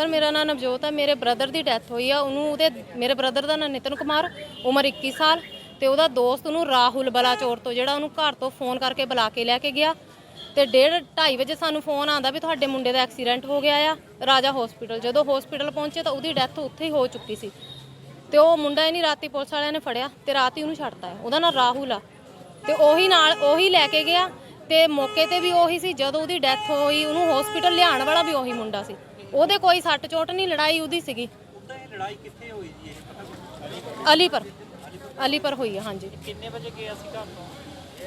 Sir, ਮੇਰਾ ਨਾਮ ਨਵਜੋਤ ਹੈ ਮੇਰੇ ਬ੍ਰਦਰ ਦੀ ਡੈਥ ਹੋਈ ਆ, ਉਹਨੂੰ ਉਹਦੇ, ਮੇਰੇ ਬ੍ਰਦਰ ਦਾ ਨਾਮ ਨਿਤਨ ਕੁਮਾਰ, ਉਮਰ 21 ਸਾਲ ਤੇ ਉਹਦਾ ਦੋਸਤ ਉਹਨੂੰ ਰਾਹੁਲ ਬਲਾਚੌਰ ਤੋਂ, ਜਿਹੜਾ ਉਹਨੂੰ ਘਰ ਤੋਂ ਫੋਨ ਕਰਕੇ ਬੁਲਾ ਕੇ ਲੈ ਕੇ ਗਿਆ ਤੇ 1:30 2:30 ਵਜੇ ਸਾਨੂੰ ਫੋਨ ਆਂਦਾ ਵੀ ਤੁਹਾਡੇ ਮੁੰਡੇ ਦਾ ਐਕਸੀਡੈਂਟ ਹੋ ਗਿਆ ਆ, ਰਾਜਾ ਹਸਪੀਟਲ ਜਦੋਂ ਹਸਪੀਟਲ ਪਹੁੰਚੇ ਤਾਂ ਉਹਦੀ ਡੈਥ ਉੱਥੇ ਹੀ ਹੋ ਚੁੱਕੀ ਸੀ ਤੇ ਉਹ ਮੁੰਡਾ ਹੀ ਨਹੀਂ, ਰਾਤੀ ਪੁਲਿਸ ਵਾਲਿਆਂ ਨੇ ਫੜਿਆ ਤੇ ਰਾਤ ਹੀ ਉਹਨੂੰ ਛੱਡਤਾ ਉਹਦਾ ਨਾਮ ਰਾਹੁਲ ਆ ਤੇ ਉਹੀ ਨਾਲ, ਉਹੀ ਲੈ ਕੇ ਗਿਆ ਤੇ ਮੌਕੇ ਤੇ ਵੀ ਉਹੀ ਸੀ, ਜਦੋਂ ਉਹਦੀ ਡੈਥ ਹੋਈ, ਉਹਨੂੰ ਹਸਪੀਟਲ ਲਿਆਉਣ ਵਾਲਾ ਵੀ ਉਹੀ ਮੁੰਡਾ ਸੀ। ਉਹਦੇ ਕੋਈ ਸੱਟ ਚੋਟ ਨਹੀਂ ਲੜਾਈ ਉਹਦੀ ਸੀਗੀ। ਲੜਾਈ ਕਿੱਥੇ ਹੋਈ ਜੀ? ਇਹ ਪਤਾ ਕੁਛ? ਅਲੀਪੁਰ। ਅਲੀਪੁਰ ਹੋਈ ਹਾਂਜੀ। ਕਿੰਨੇ ਵਜੇ ਗਿਆ ਸੀ ਘਰ ਤੋਂ?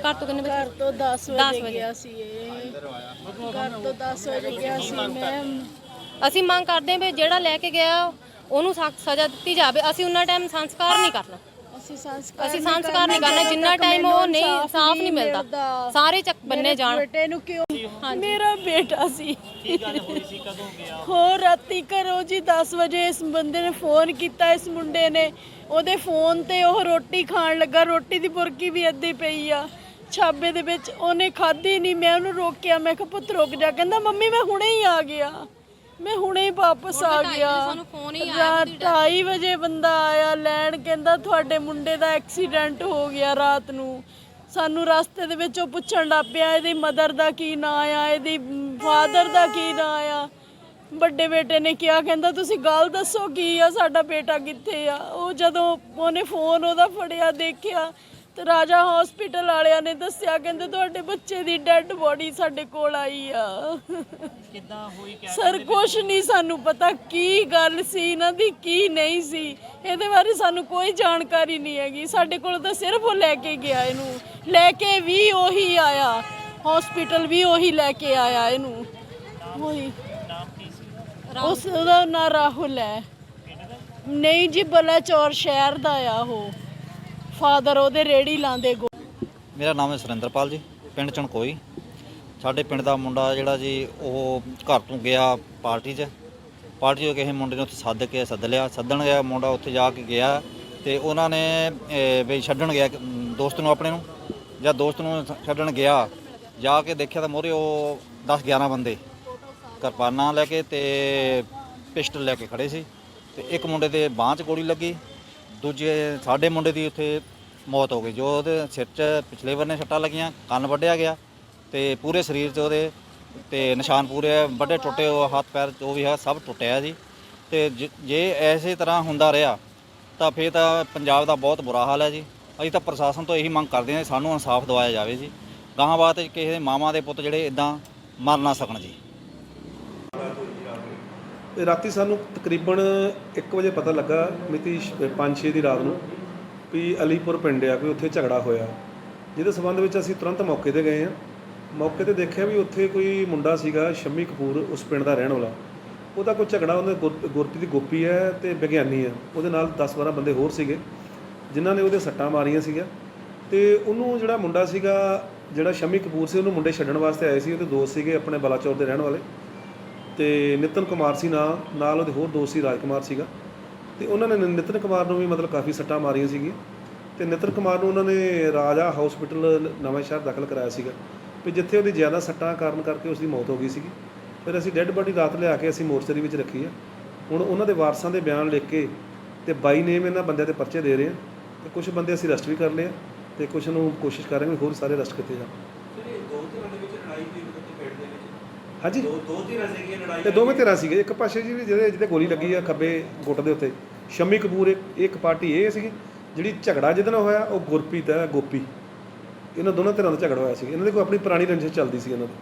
ਘਰ ਤੋਂ ਕਿੰਨੇ ਵਜੇ? ਘਰ ਤੋਂ 10 ਦਸ ਵਜੇ ਵਜੇ। ਗਿਆ ਸੀ ਇਹ। ਘਰ ਤੋਂ 10 ਵਜੇ ਗਿਆ ਸੀ ਮੈਂ ਅਸੀਂ ਮੰਗ ਕਰਦੇ ਹਾਂ ਵੀ ਜਿਹੜਾ ਲੈ ਕੇ ਗਿਆ ਉਹਨੂੰ ਸਖਤ ਸਜ਼ਾ ਦਿੱਤੀ ਜਾਵੇ। ਅਸੀਂ ਉਹਨਾਂ ਟਾਈਮ ਸੰਸਕਾਰ ਨਹੀਂ ਕਰਨਾ। ਅਸੀਂ ਸੰਸਕਾਰ ਅਸੀਂ ਸੰਸਕਾਰ ਨਹੀਂ ਕਰਨਾ ਜਿੰਨਾ ਟਾਈਮ ਉਹ ਨਹੀਂ ਇਨਸਾਫ ਨਹੀਂ ਮਿਲਦਾ। ਸਾਰੇ ਚੱਕ ਬੰਨੇ ਜਾਣ। ਬੇਟੇ ਨੂੰ ਕਿਉਂ? ਮੇਰਾ ਬੇਟਾ ਸੀ। ਕੀ ਗੱਲ ਹੋਈ ਸੀ? ਕਦੋਂ ਗਿਆ? ਹੋ ਰਾਤੀ ਘਰੋਂ ਜੀ 10 ਵਜੇ ਇਸ ਬੰਦੇ ਨੇ ਫੋਨ ਕੀਤਾ ਇਸ ਮੁੰਡੇ ਨੇ। ਉਹਦੇ ਫੋਨ ਤੇ ਉਹ ਰੋਟੀ ਖਾਣ ਲੱਗਾ। ਰੋਟੀ ਦੀ ਬੁਰਕੀ ਵੀ ਅੱਧੀ ਪਈ ਆ। ਛਾਬੇ ਦੇ ਵਿੱਚ ਉਹਨੇ ਖਾਧੀ ਨਹੀਂ। ਮੈਂ ਉਹਨੂੰ ਰੋਕਿਆ। ਮੈਂ ਕਿਹਾ ਪੁੱਤ ਰੁਕ ਜਾ। ਕਹਿੰਦਾ ਮੰਮੀ ਮੈਂ ਹੁਣੇ ਹੀ ਆ ਗਿਆ। ਮੈਂ ਹੁਣੇ ਹੀ ਵਾਪਸ ਆ ਗਿਆ। ਸਾਨੂੰ ਫੋਨ ਹੀ ਰਾਤ 2:30 ਵਜੇ ਬੰਦਾ ਆਇਆ ਲੈਣ ਕਹਿੰਦਾ ਤੁਹਾਡੇ ਮੁੰਡੇ ਦਾ ਐਕਸੀਡੈਂਟ ਹੋ ਗਿਆ ਰਾਤ ਨੂੰ। ਸਾਨੂੰ ਰਸਤੇ ਦੇ ਵਿੱਚ ਉਹ ਪੁੱਛਣ ਲੱਗ ਪਿਆ ਇਹਦੀ ਮਦਰ ਦਾ ਕੀ ਨਾਂ ਆ ਇਹਦੀ ਫਾਦਰ ਦਾ ਕੀ ਨਾਂ ਆ? ਵੱਡੇ ਬੇਟੇ ਨੇ ਕਿਹਾ ਕਹਿੰਦਾ ਤੁਸੀਂ ਗੱਲ ਦੱਸੋ ਕੀ ਆ ਸਾਡਾ ਬੇਟਾ ਕਿੱਥੇ ਆ? ਉਹ ਜਦੋਂ ਉਹਨੇ ਫੋਨ ਉਹਦਾ ਫੜਿਆ ਦੇਖਿਆ ਤੇ ਰਾਜਾ ਹਸਪੀਟਲ ਵਾਲਿਆਂ ਨੇ ਦੱਸਿਆ ਕਹਿੰਦੇ ਤੁਹਾਡੇ ਬੱਚੇ ਦੀ ਡੈੱਡ ਬੋਡੀ ਸਾਡੇ ਕੋਲ ਆਈ ਆ। ਕਿੱਦਾਂ ਹੋਈ ਕਿਆ ਸਰ ਕੁਛ ਨਹੀਂ ਸਾਨੂੰ ਪਤਾ ਕੀ ਗੱਲ ਸੀ ਇਹਨਾਂ ਦੀ ਕੀ ਨਹੀਂ ਸੀ। ਇਹਦੇ ਬਾਰੇ ਸਾਨੂੰ ਕੋਈ ਜਾਣਕਾਰੀ ਨਹੀਂ ਹੈਗੀ। ਸਾਡੇ ਕੋਲ ਤਾਂ ਸਿਰਫ ਉਹ ਲੈ ਕੇ ਗਿਆ ਇਹਨੂੰ। ਲੈ ਕੇ ਵੀ ਉਹੀ ਆਇਆ। ਹਸਪੀਟਲ ਵੀ ਉਹੀ ਲੈ ਕੇ ਆਇਆ ਇਹਨੂੰ। ਉਹੀ। ਨਾਮ ਕੀ ਸੀ? ਉਸ ਦਾ ਨਾਂ ਰਾਹੁਲ ਹੈ। ਨਹੀਂ ਜੀ ਬਲਾਚੌਰ ਸ਼ਹਿਰ ਦਾ ਆ ਉਹ। ਫਾਦਰ ਉਹਦੇ ਰੇੜੀ ਲਾਉਂਦੇ ਗੋ ਮੇਰਾ ਨਾਮ ਹੈ ਸੁਰਿੰਦਰਪਾਲ ਜੀ, ਪਿੰਡ ਚਣਕੋਈ। ਸਾਡੇ ਪਿੰਡ ਦਾ ਮੁੰਡਾ ਜਿਹੜਾ ਜੀ, ਉਹ ਘਰ ਤੋਂ ਗਿਆ ਪਾਰਟੀ 'ਚ। ਪਾਰਟੀ 'ਚ ਕਿਸੇ ਮੁੰਡੇ ਨੂੰ ਉੱਥੇ ਸੱਦ ਕੇ ਸੱਦ ਲਿਆ। ਸੱਦਣ ਗਿਆ ਮੁੰਡਾ, ਉੱਥੇ ਜਾ ਕੇ ਗਿਆ ਤੇ ਉਹਨਾਂ ਨੇ ਵੀ ਛੱਡਣ ਗਿਆ ਦੋਸਤ ਨੂੰ ਆਪਣੇ ਨੂੰ। ਜਾਂ ਦੋਸਤ ਨੂੰ ਛੱਡਣ ਗਿਆ। ਜਾ ਕੇ ਦੇਖਿਆ ਤਾਂ ਮੋਰੇ ਉਹ 10 11 ਬੰਦੇ ਕਿਰਪਾਨਾਂ ਲੈ ਕੇ ਤੇ ਪਿਸਟਲ ਲੈ ਕੇ ਖੜੇ ਸੀ। ਤੇ ਇੱਕ ਮੁੰਡੇ ਦੇ ਬਾਂਹ 'ਚ ਗੋਲੀ ਲੱਗੀ। ਦੂਜੇ ਸਾਡੇ ਮੁੰਡੇ ਦੀ ਉੱਥੇ ਮੌਤ ਹੋ ਗਈ, ਜੋ ਉਹਦੇ ਸਿਰ 'ਚ ਪਿਛਲੇ ਬੰਨੇ ਸੱਟਾਂ ਲੱਗੀਆਂ, ਕੰਨ ਵੱਢਿਆ ਗਿਆ ਤੇ ਪੂਰੇ ਸਰੀਰ 'ਚ ਉਹਦੇ ਤੇ ਨਿਸ਼ਾਨ ਪੂਰੇ ਵੱਡੇ ਟੁੱਟੇ, ਉਹ ਹੱਥ ਪੈਰ ਜੋ ਵੀ ਹੈ ਸਭ ਟੁੱਟਿਆ ਜੀ। ਤੇ ਜ- ਜੇ ਐਸੇ ਤਰ੍ਹਾਂ ਹੁੰਦਾ ਰਿਹਾ, ਤਾਂ ਫੇਰ ਤਾਂ ਪੰਜਾਬ ਦਾ ਬਹੁਤ ਬੁਰਾ ਹਾਲ ਹੈ ਜੀ। ਅਸੀਂ ਤਾਂ ਪ੍ਰਸ਼ਾਸਨ ਤੋਂ ਇਹੀ ਮੰਗ ਕਰਦੇ ਹਾਂ ਕਿ ਸਾਨੂੰ ਇਨਸਾਫ ਦਿਵਾਇਆ ਜਾਵੇ ਜੀ। ਗਾਹਾਂ ਬਾਤ ਕਿਸੇ ਦੇ ਮਾਵਾਂ ਦੇ ਪੁੱਤ ਜਿਹੜੇ ਇਦਾਂ ਮਰ ਨਾ ਸਕਣ ਜੀ। ਰਾਤੀ ਸਾਨੂੰ ਤਕਰੀਬਨ 1 ਵਜੇ ਪਤਾ ਲੱਗਾ ਮਿਤੀ 5-6 ਦੀ ਰਾਤ ਨੂੰ ਵੀ ਅਲੀਪੁਰ ਪਿੰਡ ਆ ਕੋਈ ਉੱਥੇ ਝਗੜਾ ਹੋਇਆ। ਜਿਹਦੇ ਸਬੰਧ ਵਿੱਚ ਅਸੀਂ ਤੁਰੰਤ ਮੌਕੇ ਤੇ ਗਏ ਆ। ਮੌਕੇ ਤੇ ਦੇਖਿਆ ਵੀ ਉੱਥੇ ਕੋਈ ਮੁੰਡਾ ਸੀਗਾ, ਸ਼ਮੀ ਕਪੂਰ, ਉਸ ਪਿੰਡ ਦਾ ਰਹਿਣ ਵਾਲਾ। ਉਹਦਾ ਕੋਈ ਝਗੜਾ, ਉਹਦੇ ਗੁਰ- ਗੁਰਪ੍ਰੀਤ ਦੀ ਗੋਪੀ ਹੈ ਤੇ ਵਿਗਿਆਨੀ ਹੈ। ਉਹਦੇ ਨਾਲ 10-12 ਬੰਦੇ ਹੋਰ ਸੀਗੇ, ਜਿਨ੍ਹਾਂ ਨੇ ਉਹਦੇ ਸੱਟਾਂ ਮਾਰੀਆਂ ਸੀਗਾ ਤੇ ਉਹਨੂੰ ਜਿਹੜਾ ਮੁੰਡਾ ਸੀਗਾ, ਜਿਹੜਾ ਸ਼ਮੀ ਕਪੂਰ ਸੀ, ਉਹਨੂੰ ਮੁੰਡੇ ਛੱਡਣ ਵਾਸਤੇ ਆਏ ਸੀ। ਉਹਦੇ ਦੋਸਤ ਸੀਗੇ, ਆਪਣੇ ਬਲਾਚੌਰ ਦੇ ਰਹਿਣ ਵਾਲੇ। ਤੇ ਨਿਤਨ ਕੁਮਾਰ ਸੀ ਨਾਂ, ਨਾਲ ਉਹਦੇ ਹੋਰ ਦੋਸਤ ਸੀ, ਰਾਜਕੁਮਾਰ ਸੀਗਾ। ਤੇ ਉਹਨਾਂ ਨੇ ਨਿਤਨ ਕੁਮਾਰ ਨੂੰ ਵੀ ਮਤਲਬ ਕਾਫੀ ਸੱਟਾਂ ਮਾਰੀਆਂ ਸੀਗੀਆਂ। ਤੇ ਨਿਤਨ ਕੁਮਾਰ ਨੂੰ ਉਹਨਾਂ ਨੇ ਰਾਜਾ ਹਸਪੀਟਲ ਨਵਾਂ ਸ਼ਹਿਰ ਦਾਖਲ ਕਰਾਇਆ ਸੀਗਾ। ਵੀ ਜਿੱਥੇ ਉਹਦੀ ਜ਼ਿਆਦਾ ਸੱਟਾਂ ਕਾਰਨ ਕਰਕੇ ਉਸ ਦੀ ਮੌਤ ਹੋ ਗਈ ਸੀਗੀ। ਫਿਰ ਅਸੀਂ ਡੈੱਡ ਬਾਡੀ ਰਾਤ ਲਿਆ ਕੇ ਅਸੀਂ ਮੋਰਚਰੀ ਵਿੱਚ ਰੱਖੀ ਆ। ਹੁਣ ਉਹਨਾਂ ਦੇ ਵਾਰਸਾਂ ਦੇ ਬਿਆਨ ਲਿਖ ਕੇ ਤੇ ਬਾਈ ਨੇਮ ਇਹਨਾਂ ਬੰਦਿਆਂ ਤੇ ਪਰਚੇ ਦੇ ਰਹੇ ਆ। ਤੇ ਕੁਝ ਬੰਦੇ ਅਸੀਂ ਅਰੈਸਟ ਵੀ ਕਰ ਲਏ ਆ। ਤੇ ਕੁਝ ਨੂੰ ਕੋਸ਼ਿਸ਼ ਕਰ ਰਹੇ ਹਾਂ ਵੀ ਹੋਰ ਸਾਰੇ ਅਰੈਸਟ ਕੀਤੇ ਜਾਣ। ਹਾਂਜੀ। ਦੋ ਦੋ ਧਿਰਾਂ ਸੀਗੀਆਂ ਲੜਾਈ ਤੇ ਦੋਵੇਂ ਧਿਰਾਂ ਸੀਗੇ। ਇੱਕ ਪਾਸੇ ਜੀ ਵੀ ਜਿਹਦੇ ਜਿਹਦੇ ਗੋਲੀ ਲੱਗੀ ਆ ਖੱਬੇ ਗੁੱਟ ਦੇ ਉੱਤੇ। ਸ਼ਮੀ ਕਪੂਰ ਇੱਕ ਇੱਕ ਪਾਰਟੀ ਇਹ ਸੀਗੀ ਜਿਹੜੀ ਝਗੜਾ ਜਿਹਦੇ ਨਾਲ ਹੋਇਆ ਉਹ ਗੁਰਪ੍ਰੀਤ ਹੈ ਗੋਪੀ। ਇਹਨਾਂ ਦੋਨਾਂ ਧਿਰਾਂ ਦਾ ਝਗੜਾ ਹੋਇਆ ਸੀ। ਇਹਨਾਂ ਦੀ ਕੋਈ ਆਪਣੀ ਪੁਰਾਣੀ ਰੰਜਿਸ਼ ਚੱਲਦੀ ਸੀ ਇਹਨਾਂ ਦੀ।